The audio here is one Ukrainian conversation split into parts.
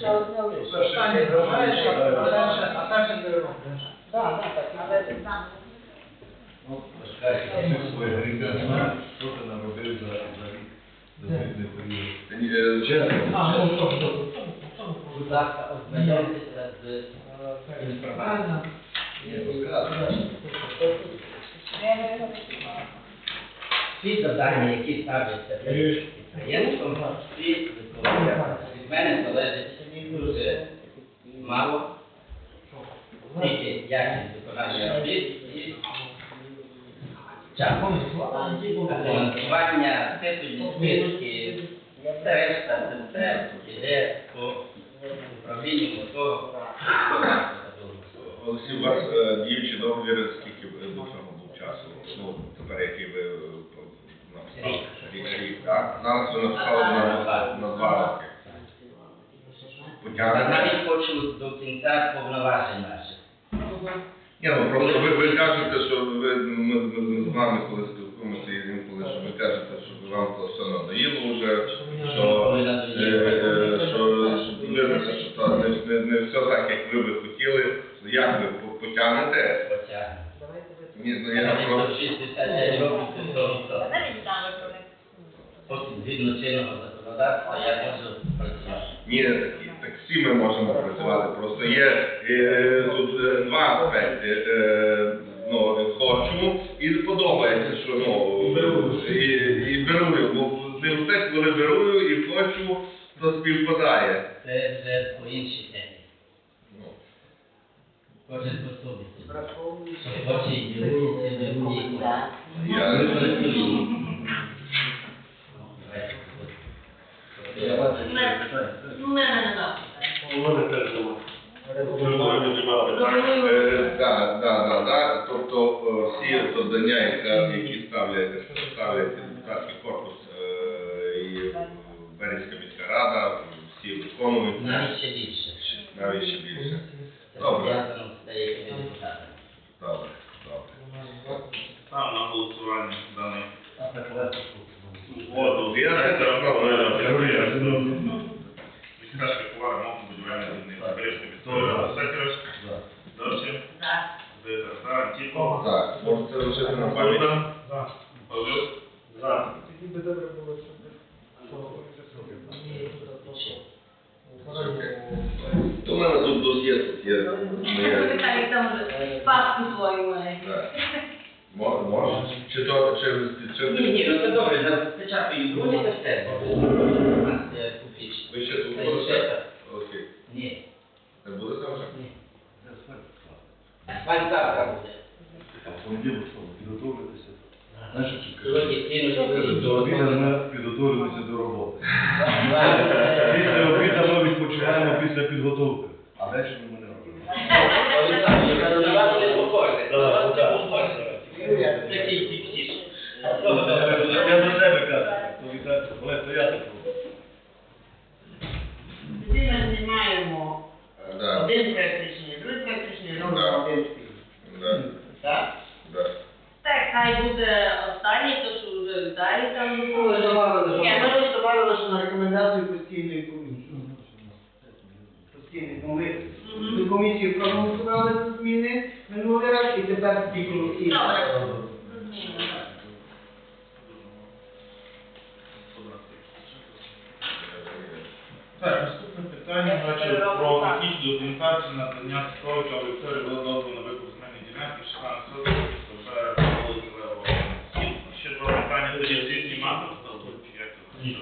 Ще одне лише. Останнє громаєш, а перше, а перше не робиш. Так, так. Але там. Ну, скажи, свої гріхи знаєш, що ти наробив за, за рік, за звітний період. Чесно, ну, чесно. то, то, то, то, Будь ласка, ознайомтеся з інформацією. Всі завдання, які ставляться підприємством, всі. Від мене залежить мало, тільки якість виконання робіт і час. Фінансування, титульні списки, все решта, це все йде по управлінню по. Олексій, у вас е, діючий договір, скільки ви до цього був часу? Ну, тепер який ви е. Рік, рік, так? Зараз ви написали на, на два роки. Я Потягнете? навіть хочу до кінця повноважень наших. Ну ви, ви кажете, що ви, ми, ми, з вами, коли спілкуємося інколи, що ви кажете, що вам то все надоїло вже, що, Коли е, надоїло. е, що, що визнати, що то не, не, не все так, як ви би хотіли. Як ви по- потягнете? Потягнемо. Ні, ну Я я навіть просто... до 65 років це того, що Навіть там виправляють. потім згідно чинного законодавства я можу працювати. Ні, такі. Так всі ми можемо працювати. Просто є е, тут е, два аспекти. Е, ну, хочу і подобається, що ну, і, і берую. Бо не все, коли берую і хочу, то співпадає. Це вже по іншій темі. Ну, Кожен по собі. Що хоче і не я, Ми працюємо. У мене не так. Е, Так, так, так, так. Тобто е, всі завдання, які ставлять, ставлять депутатський корпус е, і Березька міська рада, всі виконуються, Навіть ще більше. навіть ще більше. Добре. Добре, добре. Став на голосування даний. От, я не Міська школа ремонту будівельних дільниць. Бережний Вікторія Секреш. Дорче. Так. Витер за Антіпов. Так, можете лишити на пам'ять. Богдан. Павлюк. За. Тоді би добре було, щоб Ні, то, то, то. То в досьє тут є. моє. Віталій там вже паску свою має. Так. Мо- Може? Чи то через чи Ні, ні, ну це добре, запечатую друге це все. У публічно. ви ще тут Це будете? так. Окей. Ні, Не будете вже? ні. Асфальт завтра буде. А в понеділок що, підготовлюватися? Знаєш, що? Сьогодні кинуть До обіду ми до роботи. Після обіду ми відпочиваємо після підготовки. А ввечері ми не робимо. Олександр, на вас не похоже. На вас не Так, похоже. Такий тіпсіш. Я за себе кажу. то Віталій, Олег, то я так роблю. Тоді ми знімаємо Да. один проект рішення, другий проект рішення, Да. робимо один спільний. Да. Так? Да. Так, хай буде останній, то що вже Віталій там Ми виходить. добавили, Ні, ми ну, лише добавили, що на рекомендацію постійної комісії. Постійної, бо ми Мгм. до комісії проголосували за зміни минулий раз, і тепер ті комісії. Добре. Зрозуміло. Так, наступне питання значить, про технічну документацію надання Сковича Олексію було дозволу на викуп земельної ділянки 16 соток, питання тоді всі знімати, чи як це? І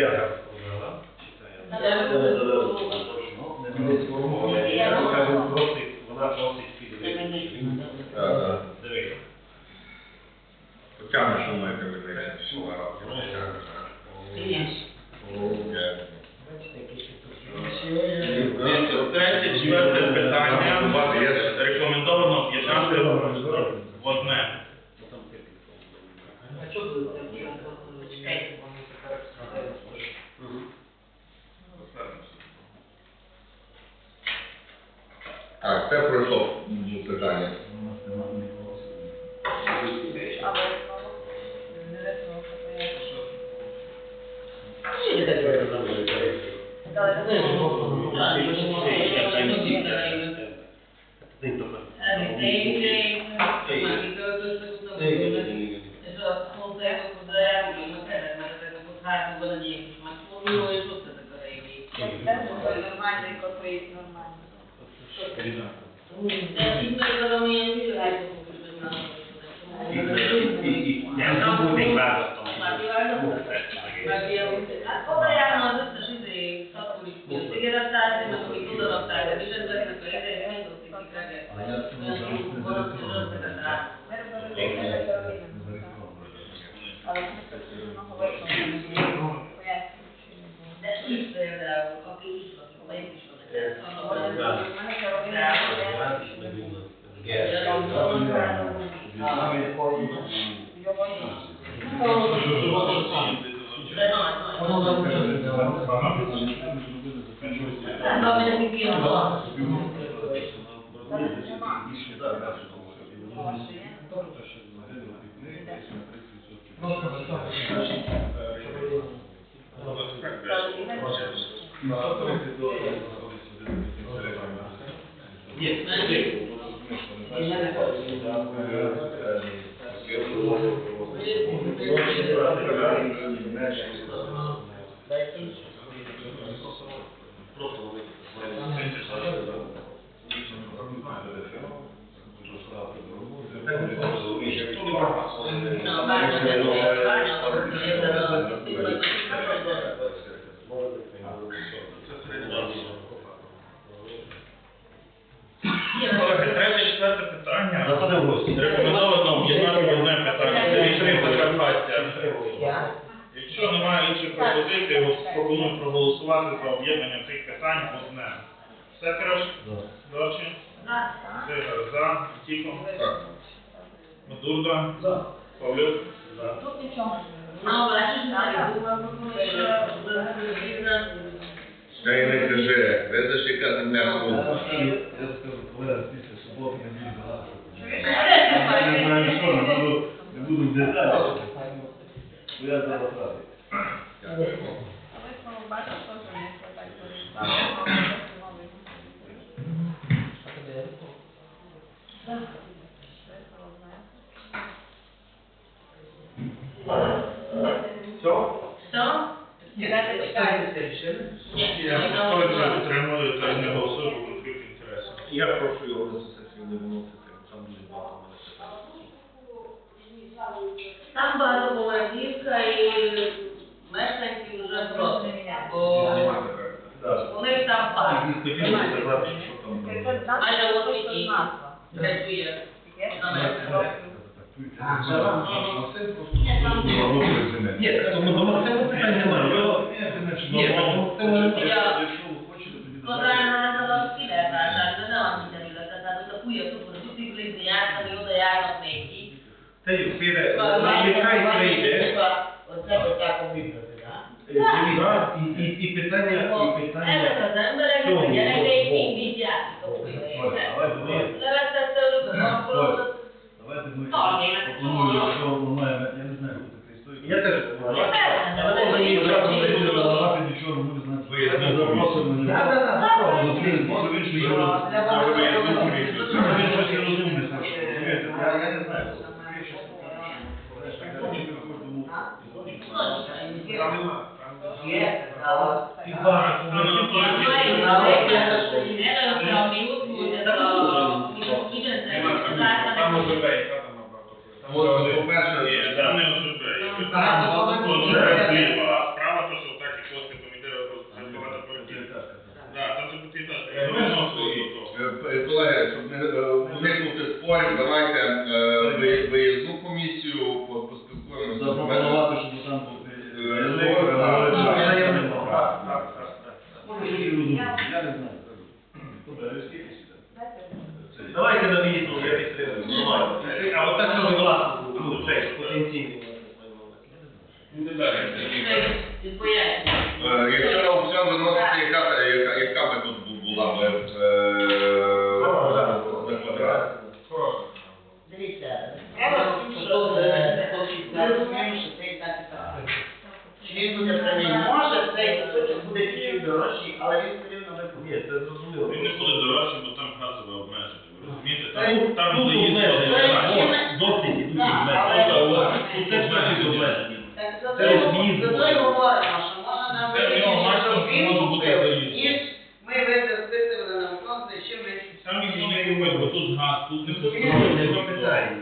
Я кажу, просить, вона просить фізично. Так, так. Дивись. завершуємо економічне всього разу. Дивіться, Третє, четверте питання. Рекомендовано об'єднати в одне. Everything Просто Колеги, третє, четверте питання. Заходи в гості. Рекомендовано об'єднати одне питання. Це рішення Закарпаття. Якщо немає інших пропозицій, пропоную проголосувати за об'єднання цих питань в одне. Все хорошо? Дочі? Сигар за. Так. Мадурда? Павлюк? За. Ще й не кажи, видиш, яка земля. Я скажу, колега, не суботи. Я не знаю, что, не буду, не буду в деталях. Бо я зараз радий. Thank Я працює на мене. Ні, тому до Максима питань немає. Його, ні, тому це може бути, Я- якщо ви хочете, тоді Potranno andare alla sfida, cioè, non ho finito di trattare da cui io sono tutti i presi anni, io da anni metti. Та й піде, нехай прийде. Оце отак обібрати, так? Так, і, і, і питання, і Eh, питання. per esempio, che Чому? voglio dei invidiati, не пропоную, якщо я не знаю, хто такий стоїть. Я теж Може, ні, часу не буде залагати нічого, не буде знати. Ми запросимо не Так, так, так. Зустрінемо, може він щось розуміє. Може він щось і розумне скаже. Розумієте? Я я не знаю. Я щось Решта, я не хочу, тому- Є, але І багато. Там ОЗБ, яка там набагато. По-перше, не ОЗБ. Так, ОЗБ зліва, а справа то, що так і кошти помідори розбивати політики. Так, там же потрібно. Я виносив до того. Е, Колеги, щоб не е, уникнути спорів, давайте е, ви- виїзну комісію по- поспілкуємося Давайте на візу, я підтримую. Давайте. А от так, що ви власне, ну, цей, потенційний. Буде далі. Ти пояснюй. Е, Якщо на аукціон виносити, яка, яка, яка би тут бу- була б е, на квадрат? Дивіться, справа в тім, що е, ми розуміємо, що це і так і так. Чи він буде правий? Може, цей кусочок буде чуть дорожчий, але він все рівно Ні, викупить. це зрозуміло. Він не буде дорожчий, бо там газове обмеження. Ви розумієте? Та Там, й там тут заїзд обмеження, однозначно. о, досить ідуть Так, обмеження. але- Тут теж значить обмеження. Так за Це то й- розмір. за то й говоримо, що може нам Це в нього вирішити, щоб максимум він може бути купив, заїзд. ніж ми виставили виставили на фронт, ще ми... Там він не робить, тут не Розумієте? Не построєно. питання.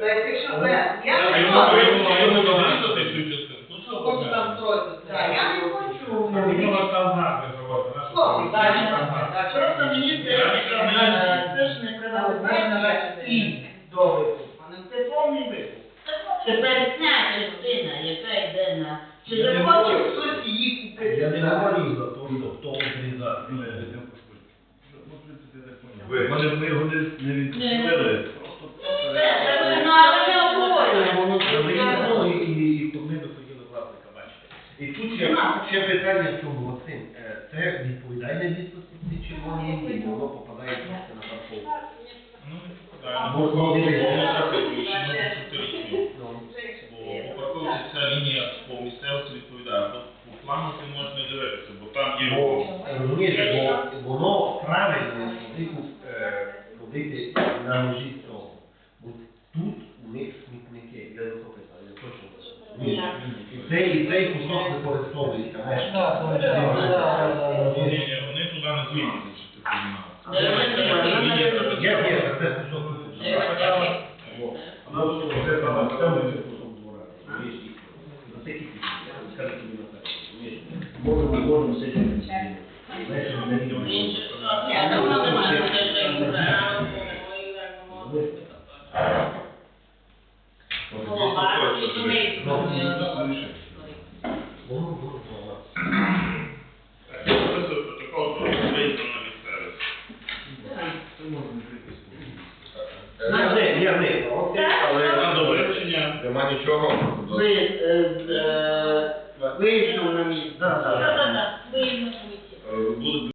Та якщо ви, я не йому хочу, йому йому дорізати цю частину. Ну що хочу там обмеження? я не хочу. У нього там газ не заводить. на що Хлопці, там? далі, Там газ. так, просто мені здається, що е, це ж не приватизація і до викупу, а це повний викуп. Це пересня частина, яка йде на... Чи захоче хтось її купити? Я не говорю за те, що хто обрізає. Ви- Може, ми його не, не відпустили, ну, але ми обговорюємо, це Ну, і, і, і, і ми би власника бачити. І тут ще, ще питання в чому, Максим, е, це відповідає на чи ці червоні лінії, воно попадає просто на парковку. Ну, так. Бо, ну, дивись, Ну, ну, так, і ще може бути різні. ну, Бо по парковці ця лінія по місцевості відповідає. По, по плану ти можеш не дивитися, бо там є Бо, розумієш, бо воно правильно типу, е, робити на межі цього. Бо тут у них смітники, я за це питаю, я точно не знаю. Розумієш? І цей, і цей кусок використовується. знаєш. Ні, ні, ні, вони туди не звільняться, що ти Є, є, це кусок. О, а нам що, це саме саме двора. Розумієш? І за такі пісні, скажу тобі на це. Можемо, можемо сидіти. Знаєш, не відомо. Я давно не маю вже